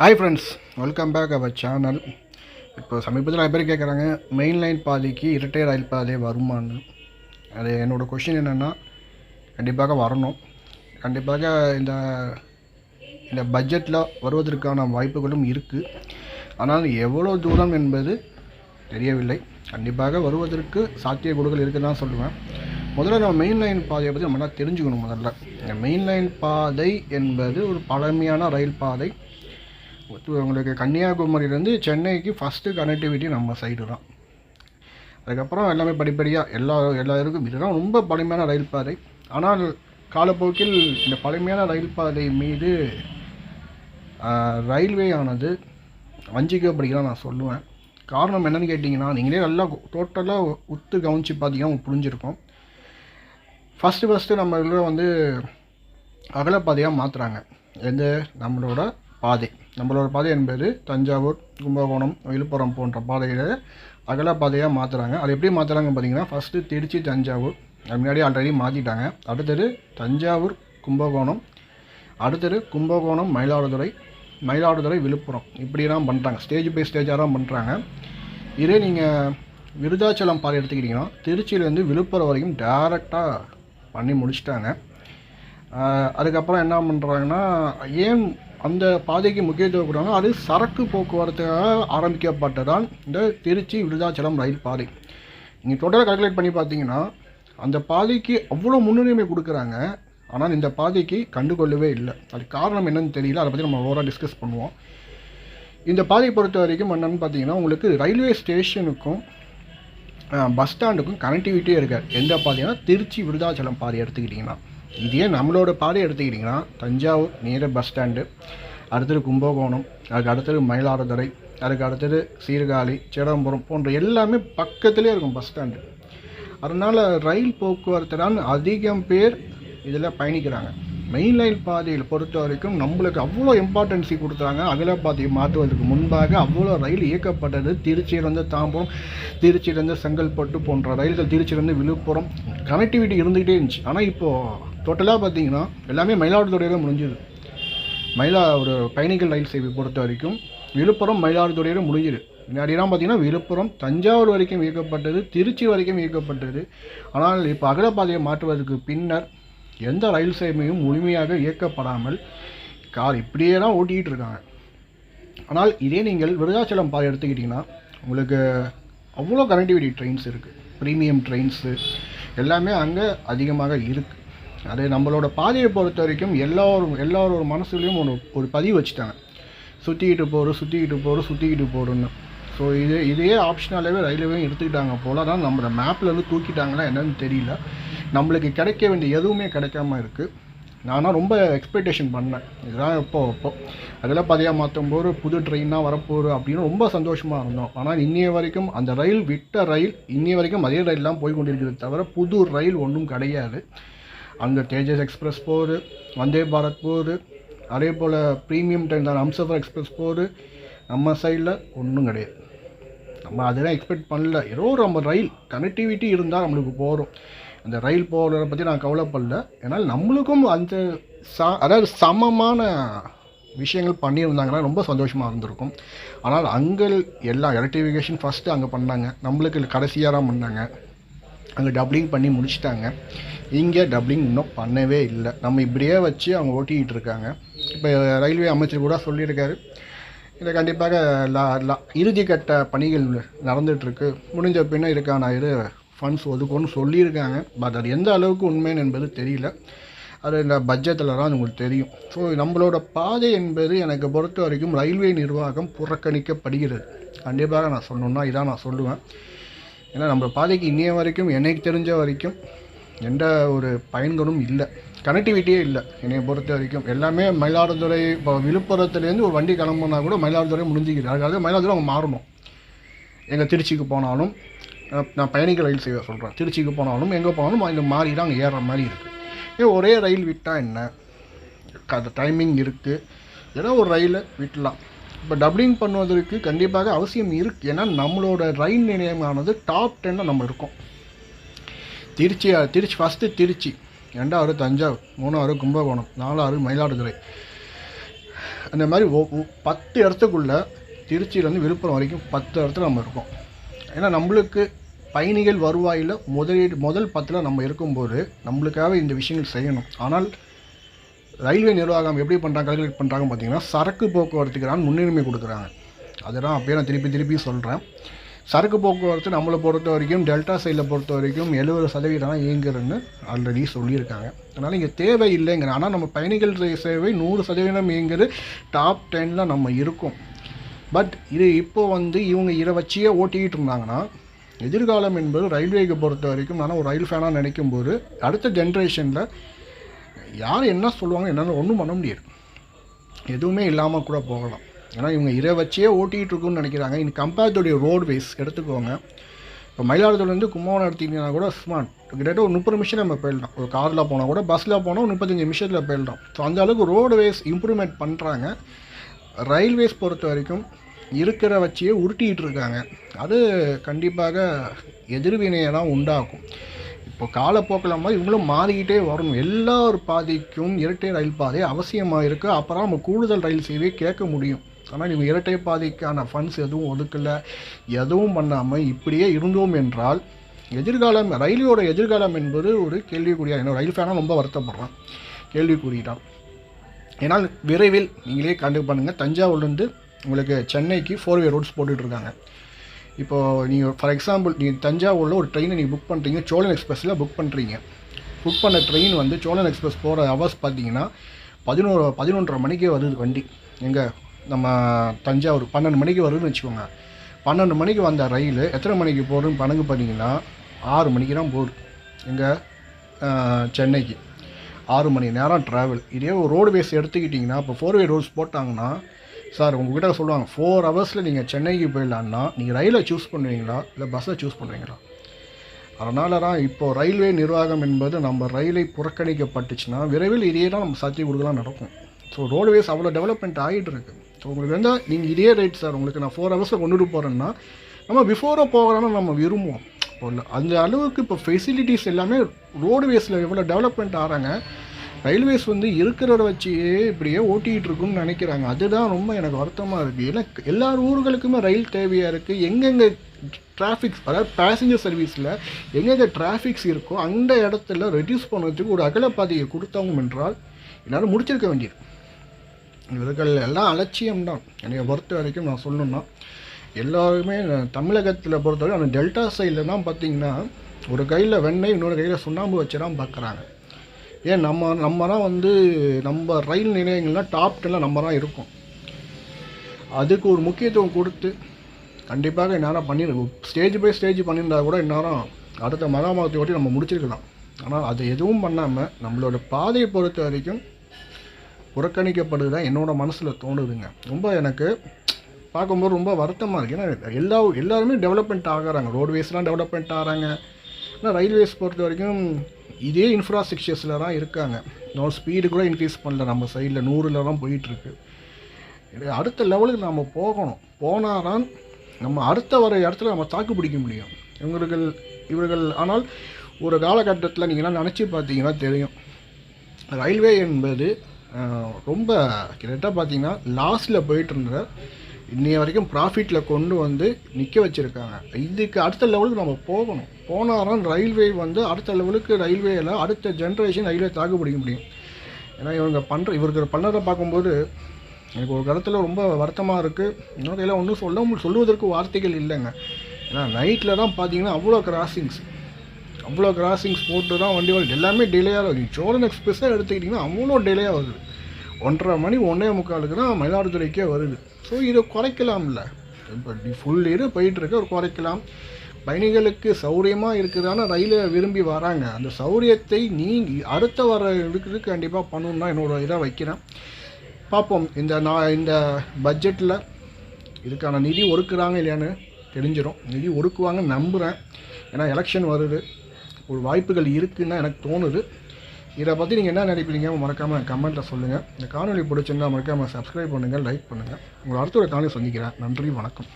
Hi friends welcome back our channel இப்போ சமீபத்தில் நிறைய பேர் கேட்குறாங்க மெயின் லைன் பாதைக்கு இரட்டை ரயில் பாதை வருமான்னு அது என்னோடய கொஷின் என்னென்னா கண்டிப்பாக வரணும். கண்டிப்பாக இந்த இந்த பட்ஜெட்டில் வருவதற்கான வாய்ப்புகளும் இருக்குது ஆனால் எவ்வளோ தூரம் என்பது தெரியவில்லை. கண்டிப்பாக வருவதற்கு சாத்தியக்கூறுகள் இருக்குது தான் சொல்லுவேன். முதல்ல நம்ம மெயின் லைன் பாதையை பற்றி நம்ம நல்லா தெரிஞ்சுக்கணும் முதல்ல. இந்த மெயின் லைன் பாதை என்பது ஒரு பழமையான ரயில் பாதை. உங்களுக்கு கன்னியாகுமரியிலேருந்து சென்னைக்கு ஃபஸ்ட்டு கனெக்டிவிட்டி நம்ம சைடு தான். அதுக்கப்புறம் எல்லாமே படிப்படியாக எல்லா எல்லாருக்கும் இதுதான் ரொம்ப பழமையான ரயில் பாதை. ஆனால் காலப்போக்கில் இந்த பழமையான ரயில் பாதை மீது ரயில்வே ஆனது வஞ்சிக்கப்படுகிறதா நான் சொல்லுவேன். காரணம் என்னன்னு கேட்டிங்கன்னா நீங்களே நல்லா டோட்டலாக உத்து கவனித்து பார்த்தீங்கன்னா உங்களுக்கு புரிஞ்சிருக்கும். ஃபஸ்ட்டு ஃபஸ்ட்டு நம்ம வந்து அகலப்பாதையாக மாற்றுறாங்க எந்த? நம்மளோட பாதை. நம்மளோட பாதை என்பது தஞ்சாவூர் கும்பகோணம் விழுப்புரம் போன்ற பாதைகளை அகலப்பாதையாக மாற்றுறாங்க அது எப்படி மாற்றுறாங்க பார்த்தீங்கன்னா ஃபஸ்ட்டு திருச்சி தஞ்சாவூர். அது முன்னாடி ஆல்ரெடி மாற்றிட்டாங்க அடுத்தது தஞ்சாவூர் கும்பகோணம். அடுத்தது கும்பகோணம் மயிலாடுதுறை. மயிலாடுதுறை விழுப்புரம். இப்படிலாம் பண்ணுறாங்க ஸ்டேஜ் பை ஸ்டேஜாக தான் பண்ணுறாங்க இதே நீங்கள் விருதாச்சலம் பாதை எடுத்துக்கிட்டிங்கன்னா திருச்சியிலேருந்து விழுப்புரம் வரைக்கும் டேரெக்டாக பண்ணி முடிச்சிட்டாங்க. அதுக்கப்புறம் என்ன பண்ணுறாங்கன்னா ஏன் அந்த பாதைக்கு முக்கியத்துவம் கொடுத்தாங்க அது சரக்கு போக்குவரத்துக்காக ஆரம்பிக்கப்பட்டதான் இந்த திருச்சி விருதாச்சலம் ரயில் பாதை. நீங்கள் டோட்டலாக கால்குலேட் பண்ணி பார்த்தீங்கன்னா அந்த பாதைக்கு அவ்வளோ முன்னுரிமை கொடுக்குறாங்க. ஆனால் இந்த பாதைக்கு கண்டுகொள்ளவே இல்லை. அது காரணம் என்னன்னு தெரியல. அதை பற்றி நம்ம ஓவராக டிஸ்கஸ் பண்ணுவோம். இந்த பாதையை பொறுத்த வரைக்கும் என்னன்னு பார்த்தீங்கன்னா உங்களுக்கு ரயில்வே ஸ்டேஷனுக்கும் பஸ் ஸ்டாண்டுக்கும் கனெக்டிவிட்டியே இருக்காது. எந்த பாதைன்னா திருச்சி விருதாச்சலம் பாதை எடுத்துக்கிட்டிங்கன்னா. இதே நம்மளோட பாதை எடுத்துக்கிட்டிங்கன்னா தஞ்சாவூர் நேர பஸ் ஸ்டாண்டு அடுத்தது கும்பகோணம் அதுக்கு அடுத்தது மயிலாடுதுறை அதுக்கு அடுத்தது சீர்காழி சிதம்பரம் போன்ற எல்லாமே பக்கத்துலேயே இருக்கும் பஸ் ஸ்டாண்டு அதனால் ரயில் போக்குவரத்துனால் அதிகம் பேர் இதில் பயணிக்கிறாங்க. மெயின் லைன் பாதையில் பொறுத்த வரைக்கும் நம்மளுக்கு அவ்வளோ இம்பார்ட்டன்சி கொடுத்தாங்க அகல பாதையை மாற்றுவதற்கு முன்பாக அவ்வளோ ரயில் இயக்கப்பட்டது. திருச்சியிலேருந்து தாம்பரம் திருச்சியிலேருந்து செங்கல்பட்டு போன்ற ரயில்கள் திருச்சியிலேருந்து விழுப்புரம் கனெக்டிவிட்டி இருந்துகிட்டே இருந்துச்சு. ஆனால் இப்போது டோட்டலாக பார்த்தீங்கன்னா எல்லாமே மயிலாடுதுறையில் முடிஞ்சுது. மயிலா ஒரு பயணிகள் ரயில் சேவை பொறுத்த வரைக்கும் விழுப்புரம் மயிலாடுதுறையில் முடிஞ்சுது. முன்னாடிலாம் பார்த்தீங்கன்னா விழுப்புரம் தஞ்சாவூர் வரைக்கும் இயக்கப்பட்டது திருச்சி வரைக்கும் இயக்கப்பட்டது. ஆனால் இப்போ அகலப்பாதையை மாற்றுவதற்கு பின்னர் எந்த ரயில் சேவையும் முழுமையாக இயக்கப்படாமல் கார் இப்படியே தான் ஓட்டிக்கிட்டு இருக்காங்க. ஆனால் இதே நீங்கள் விருதாச்சலம் பாதை எடுத்துக்கிட்டிங்கன்னா உங்களுக்கு அவ்வளோ கனெக்டிவிட்டி ட்ரெயின்ஸ் இருக்குது ப்ரீமியம் ட்ரெயின்ஸு எல்லாமே அங்கே அதிகமாக இருக்குது அது நம்மளோட பாதையை பொறுத்த வரைக்கும் எல்லோரும் எல்லாரோட மனசுலேயும் ஒரு ஒரு பதிவு வச்சுட்டாங்க. சுற்றிக்கிட்டு போகிற சுற்றிக்கிட்டு போகிற சுற்றிக்கிட்டு போகிறோன்னு ஸோ இது இதே ஆப்ஷனாலேயே ரயில்வேயும் எடுத்துக்கிட்டாங்க போல தான் நம்ம மேப்லேருந்து தூக்கிட்டாங்களா என்னன்னு தெரியல. நம்மளுக்கு கிடைக்க வேண்டிய எதுவுமே கிடைக்காம இருக்குது நானும் ரொம்ப எக்ஸ்பெக்டேஷன் பண்ணேன். இதெல்லாம் எப்போ இப்போ. அதெல்லாம் பாதையாக மாற்றும் போது புது ட்ரெயினாக வரப்போகுது அப்படின்னு ரொம்ப சந்தோஷமாக இருந்தோம். ஆனால் இன்னைய வரைக்கும் அந்த ரயில் விட்ட ரயில் இன்னைய வரைக்கும் அதே ரயில் தான் போய் கொண்டிருக்கிறது தவிர புது ரயில் ஒன்றும் கிடையாது. அந்த தேஜஸ் எக்ஸ்பிரஸ் போர் வந்தே பாரத் போர் அதே போல் ப்ரீமியம் ட்ரெயின் தான் ஹம்சஃபர் எக்ஸ்பிரஸ் போர் நம்ம சைடில் ஒன்றும் கிடையாது. நம்ம அதெல்லாம் எக்ஸ்பெக்ட் பண்ணல. ஏதோ ஒரு நம்ம ரயில் கனெக்டிவிட்டி இருந்தால் நம்மளுக்கு போகிறோம் அந்த ரயில் போகிறத பற்றி நான் கவலைப்படல. ஏன்னால் நம்மளுக்கும் அந்த சா அதாவது சமமான விஷயங்கள் பண்ணியிருந்தாங்கன்னா ரொம்ப சந்தோஷமாக இருந்திருக்கும். ஆனால் அங்கே எல்லாம் எலக்ட்ரிஃபிகேஷன் ஃபஸ்ட்டு அங்கே பண்ணாங்க. நம்மளுக்கு கடைசியாக தான் பண்ணாங்க. அங்கே டப்ளிங் பண்ணி முடிச்சிட்டாங்க. இங்கே டப்ளிங் இன்னும் பண்ணவே இல்லை. நம்ம இப்படியே வச்சு அவங்க ஓட்டிக்கிட்டு இருக்காங்க. இப்போ ரயில்வே அமைச்சர் கூட சொல்லியிருக்காரு. இதை கண்டிப்பாக லா லா இறுதிக்கட்ட பணிகள் நடந்துகிட்ருக்கு. முடிஞ்ச பின்ன இதுக்கான இது ஃபண்ட்ஸ் ஒதுக்கும்னு சொல்லியிருக்காங்க. பட் அது எந்த அளவுக்கு உண்மைன்னு என்பது தெரியல. அது இந்த பட்ஜெட்டில் தான் உங்களுக்கு தெரியும். ஸோ நம்மளோட பாதை என்பது எனக்கு பொறுத்த வரைக்கும் ரயில்வே நிர்வாகம் புறக்கணிக்கப்படுகிறது. கண்டிப்பாக நான் சொல்லணுன்னா இதான் நான் சொல்லுவேன். ஏன்னா நம்ம பாதைக்கு இன்னைய வரைக்கும் எனக்கு தெரிஞ்ச வரைக்கும் எந்த ஒரு பயன்களும் இல்லை. கனெக்டிவிட்டியே இல்லை. என்னை பொறுத்த வரைக்கும். எல்லாமே மயிலாடுதுறை இப்போ விழுப்புரத்துலேருந்து ஒரு வண்டி கிளம்புனா கூட மயிலாடுதுறை முடிஞ்சிக்கிது. அதுக்காக மயிலாடுதுறை அவங்க மாறணும். எங்கள் திருச்சிக்கு போனாலும் நான் பயணிகள் ரயில் சேவை சொல்கிறேன் திருச்சிக்கு போனாலும் எங்கே போனாலும் இந்த மாறி தான் அங்கே ஏறுற மாதிரி இருக்குது ஏன் ஒரே ரயில் விட்டால் என்ன? அது டைமிங் இருக்குது ஏதோ ஒரு ரயிலை விட்டலாம். இப்போ டப்ளிங் பண்ணுவதற்கு கண்டிப்பாக அவசியம் இருக்குது ஏன்னா நம்மளோட ரயில் நிலையமானது டாப் டென்னில் நம்ம இருக்கோம். திருச்சி திருச்சி ஃபஸ்ட்டு திருச்சி. ரெண்டாவது தஞ்சாவூர் மூணாவது கும்பகோணம் நாலாவது மயிலாடுதுறை. அந்த மாதிரி ஒ- பத்து இடத்துக்குள்ளே திருச்சியிலேருந்து விழுப்புரம் வரைக்கும் பத்து இடத்துல நம்ம இருக்கோம். ஏன்னா நம்மளுக்கு பயணிகள் வருவாயில் முதலீடு முதல் பத்தில் நம்ம இருக்கும்போது நம்மளுக்காக இந்த விஷயங்கள் செய்யணும். ஆனால் ரயில்வே நிர்வாகம் எப்படி பண்ணுறாங்க கால்குலேட் பண்ணுறாங்க பார்த்தீங்கன்னா சரக்கு போக்குவரத்துக்கு தான் முன்னுரிமை கொடுக்குறாங்க. அதெல்லாம் அப்படியே நான் திருப்பி திருப்பி சொல்கிறேன் சரக்கு போக்குவரத்து நம்மளை பொறுத்த வரைக்கும் டெல்டா சைடில் பொறுத்த வரைக்கும் எழுபது சதவீதம் தான் ஆல்ரெடி சொல்லியிருக்காங்க. அதனால் இங்கே தேவை இல்லைங்கிற ஆனால் நம்ம பயணிகள் சேவை நூறு சதவீதம் இயங்குறது டாப் டென்னில் நம்ம இருக்கோம். பட் இது இப்போ வந்து இவங்க இதை வச்சியே ஓட்டிக்கிட்டு இருந்தாங்கன்னா எதிர்காலம் என்பது ரயில்வேக்கு பொறுத்த வரைக்கும் நான் ஒரு ரயில் ஃபேனாக நினைக்கும் போது அடுத்த ஜென்ரேஷனில் யார் என்ன சொல்லுவாங்க என்னால் ஒன்றும் பண்ண முடியாது. எதுவுமே இல்லாமல் கூட போகலாம். ஏன்னா இவங்க இதை வச்சே ஓட்டிகிட்டு இருக்குன்னு நினைக்கிறாங்க. இன் கம்பேர்டுடைய ரோட்வேஸ் எடுத்துக்கோங்க. இப்போ மயிலாடுதுறையிலேருந்து கும்பகோணம் எடுத்தீங்கன்னா கூட ஸ்மார்ட் கிட்டத்தட்ட ஒரு முப்பது நிமிஷம் நம்ம போயிடலாம். ஒரு காரில் போனால் கூட பஸ்ஸில் போனால் ஒரு முப்பத்தஞ்சு நிமிஷத்தில் போயிடலாம். ஸோ அந்த அளவுக்கு ரோடுவேஸ் இம்ப்ரூவ்மெண்ட் பண்ணுறாங்க ரயில்வேஸ் பொறுத்த வரைக்கும் இருக்கிற வச்சியே உருட்டிகிட்டு இருக்காங்க. அது கண்டிப்பாக எதிர்வினையெல்லாம் உண்டாகும் இப்போ காலப்போக்கில் மாதிரி இவங்களும் மாறிக்கிட்டே வரணும். எல்லா ஒரு பாதைக்கும் இரட்டை ரயில் பாதை அவசியமாக இருக்குது அப்புறம் நம்ம கூடுதல் ரயில் சேவையை கேட்க முடியும். ஆனால் இவங்க இரட்டை பாதைக்கான ஃபண்ட்ஸ் எதுவும் ஒதுக்கலை எதுவும் பண்ணாமல் இப்படியே இருந்தோம் என்றால் எதிர்காலம் ரயிலோட எதிர்காலம் என்பது ஒரு கேள்விக்குறியாக என்ன ரயில் ஃபேனாக ரொம்ப வருத்தப்படுறான். கேள்விக்குறிதான். ஏன்னால் விரைவில் நீங்களே கண்டு பண்ணுங்கள் தஞ்சாவூர்லேருந்து உங்களுக்கு சென்னைக்கு ஃபோர் வே ரோட்ஸ் போட்டுட்ருக்காங்க இப்போது நீங்கள் ஃபார் எக்ஸாம்பிள் நீங்கள் தஞ்சாவூரில் ஒரு ட்ரெயினை நீங்கள் புக் பண்ணுறீங்க சோழன் எக்ஸ்பிரஸில் புக் பண்ணுறீங்க புக் பண்ண ட்ரெயின் வந்து சோழன் எக்ஸ்பிரஸ் போகிற ஹவர்ஸ் பார்த்தீங்கன்னா பதினோரு பதினொன்றரை மணிக்கே வருது வண்டி. எங்கே நம்ம தஞ்சாவூர் பன்னெண்டு மணிக்கு வருதுன்னு வச்சுக்கோங்க. பன்னெண்டு மணிக்கு வந்த ரயில் எத்தனை மணிக்கு போகுதுன்னு கணக்கு பண்ணிங்கன்னா ஆறு மணிக்கு தான் போகுது. எங்கே சென்னைக்கு. ஆறு மணி நேரம் ட்ராவல் இதே ஒரு ரோடுவேஸ் எடுத்துக்கிட்டிங்கன்னா இப்போ ஃபோர் வே ரோட்ஸ் போட்டாங்கன்னா சார் உங்ககிட்ட சொல்லுவாங்க ஃபோர் ஹவர்ஸில் நீங்கள் சென்னைக்கு போயிடலான்னா நீங்கள் ரயிலை சூஸ் பண்ணுவீங்களா? இல்லை பஸ்ஸை சூஸ் பண்ணுவீங்களா? அதனால தான் இப்போது ரயில்வே நிர்வாகம் என்பது நம்ம ரயிலை புறக்கணிக்கப்பட்டுச்சுன்னா விரைவில் இதே தான் நம்ம சாத்திய கொடுக்கலாம் நடக்கும் ஸோ ரோடுவேஸ் அவ்வளோ டெவலப்மெண்ட் ஆகிட்டு இருக்குது உங்களுக்கு வந்து நீங்கள் இதே ரேட் சார் உங்களுக்கு நான் ஃபோர் ஹவர்ஸில் கொண்டுட்டு போகிறேன்னா நம்ம பிஃபோராக போகிறோன்னா நம்ம விரும்புவோம். இப்போ அந்த அளவுக்கு இப்போ ஃபெசிலிட்டிஸ் எல்லாமே ரோடுவேஸில் எவ்வளோ டெவலப்மெண்ட் ஆகிறாங்க ரயில்வேஸ் வந்து இருக்கிறத வச்சே இப்படியே ஓட்டிகிட்டு இருக்குன்னு நினைக்கிறாங்க. அதுதான் ரொம்ப எனக்கு வருத்தமாக இருக்குது ஏன்னா எல்லா ஊர்களுக்குமே ரயில் தேவையாக இருக்குது எங்கெங்கே டிராஃபிக்ஸ் அதாவது பேசஞ்சர் சர்வீஸில் எங்கெங்கே டிராஃபிக்ஸ் இருக்கோ அந்த இடத்துல ரெடியூஸ் பண்ணுறதுக்கு ஒரு அகலப்பாதையை கொடுத்தாங்க என்றால் என்னால் முடிச்சிருக்க வேண்டியது. இவர்கள் எல்லாம் அலட்சியம்தான். என்னை பொறுத்த வரைக்கும் நான் சொல்லணும்னா எல்லாருமே தமிழகத்தில் பொறுத்தவரை அந்த டெல்டா சைடில் தான் பார்த்தீங்கன்னா ஒரு கையில் வெண்ணெய் இன்னொரு கையில் சுண்ணாம்பு வச்சு தான் பார்க்குறாங்க ஏன் நம்ம நம்ம தான் வந்து நம்ம ரயில் நிலையங்கள்லாம் டாப் டெல்லாம் நம்ம தான் இருக்கோம். அதுக்கு ஒரு முக்கியத்துவம் கொடுத்து கண்டிப்பாக என்னால் பண்ணியிருக்கோம் ஸ்டேஜ் பை ஸ்டேஜ் பண்ணியிருந்தா கூட இந்நேரம் அடுத்த மகாமகத்தை ஓட்டி நம்ம முடிச்சிருக்கலாம். ஆனால் அது எதுவும் பண்ணாமல் நம்மளோட பாதையை பொறுத்த வரைக்கும் புறக்கணிக்கப்படுது தான் என்னோட மனசில் தோணுதுங்க. ரொம்ப எனக்கு பார்க்கும்போது ரொம்ப வருத்தமாக இருக்குது ஏன்னா எல்லா எல்லாருமே டெவலப்மெண்ட் ஆகிறாங்க. ரோட்வேஸ்லாம் டெவலப்மெண்ட் ஆகிறாங்க. ஆனால் ரயில்வேஸ் பொறுத்த வரைக்கும் இதே இன்ஃப்ராஸ்ட்ரக்சர்ஸில் தான் இருக்காங்க. இன்னும் ஸ்பீடு கூட இன்க்ரீஸ் பண்ணல. நம்ம சைடில் நூறில் தான் போயிட்டுருக்கு. அடுத்த லெவலுக்கு நம்ம போகணும். போனால் தான் நம்ம அடுத்த வர இடத்துல நம்ம தாக்கு பிடிக்க முடியும். இவர்கள் இவர்கள் ஆனால் ஒரு காலகட்டத்தில் நீங்கள்லாம் நினச்சி பார்த்தீங்கன்னா தெரியும். ரயில்வே என்பது ரொம்ப கிட்டத்தட்ட பார்த்தீங்கன்னா லாஸ்ட்டில் போயிட்டு இருந்த இன்னைய வரைக்கும் ப்ராஃபிட்டில் கொண்டு வந்து நிற்க வச்சுருக்காங்க. இதுக்கு அடுத்த லெவலுக்கு நம்ம போகணும். போனாலும் ரயில்வே வந்து அடுத்த லெவலுக்கு ரயில்வேயில் அடுத்த ஜென்ரேஷன் ரயில்வே தாக்கு பிடிக்க முடியும். ஏன்னா இவங்க பண்ணுற இவருக்கு பண்ணதை பார்க்கும்போது எனக்கு ஒரு கருத்தில் ரொம்ப வருத்தமாக இருக்குது இன்னொரு கையில் ஒன்றும் சொல்ல சொல்லுவதற்கு வார்த்தைகள் இல்லைங்க. ஏன்னா நைட்டில் தான் பார்த்தீங்கன்னா அவ்வளோ கிராசிங்ஸ் அவ்வளோ கிராசிங்ஸ் போட்டு தான் வண்டி வருது எல்லாமே டிலே ஆகுது சோழன் எக்ஸ்பிரஸ்ஸாக எடுத்துக்கிட்டிங்கன்னா அவ்வளோ டிலே ஆகுது ஒன்றரை மணி ஒன்றே முக்காலுக்கு தான் மயிலாடுதுறைக்கே வருது. ஸோ இதை குறைக்கலாம்ல இப்போ ஃபுல் இரு போயிட்டுருக்கு ஒரு குறைக்கலாம். பயணிகளுக்கு சௌரியமாக இருக்குதான ரயிலை விரும்பி வராங்க. அந்த சௌரியத்தை நீ அடுத்த வர இருக்கிறது கண்டிப்பாக பண்ணணும்னா என்னோட இதாக வைக்கிறேன். பார்ப்போம். இந்த நான் இந்த பட்ஜெட்டில் இதுக்கான நிதி ஒருக்குறாங்க இல்லையான்னு தெரிஞ்சிடும் நிதி ஒருக்குவாங்கன்னு நம்புகிறேன் ஏன்னா எலெக்ஷன் வருது. ஒரு வாய்ப்புகள் இருக்குதுன்னு எனக்கு தோணுது. இதை பற்றி நீங்கள் என்ன நினைப்பீங்க? மறக்காமல் கமெண்ட்டில் சொல்லுங்கள் இந்த காணொலி பிடிச்சிருந்தால் மறக்காமல் சப்ஸ்கிரைப் பண்ணுங்கள் லைக் பண்ணுங்கள் உங்களை அடுத்த ஒரு காணொலி சந்திக்கிறேன். நன்றி வணக்கம்.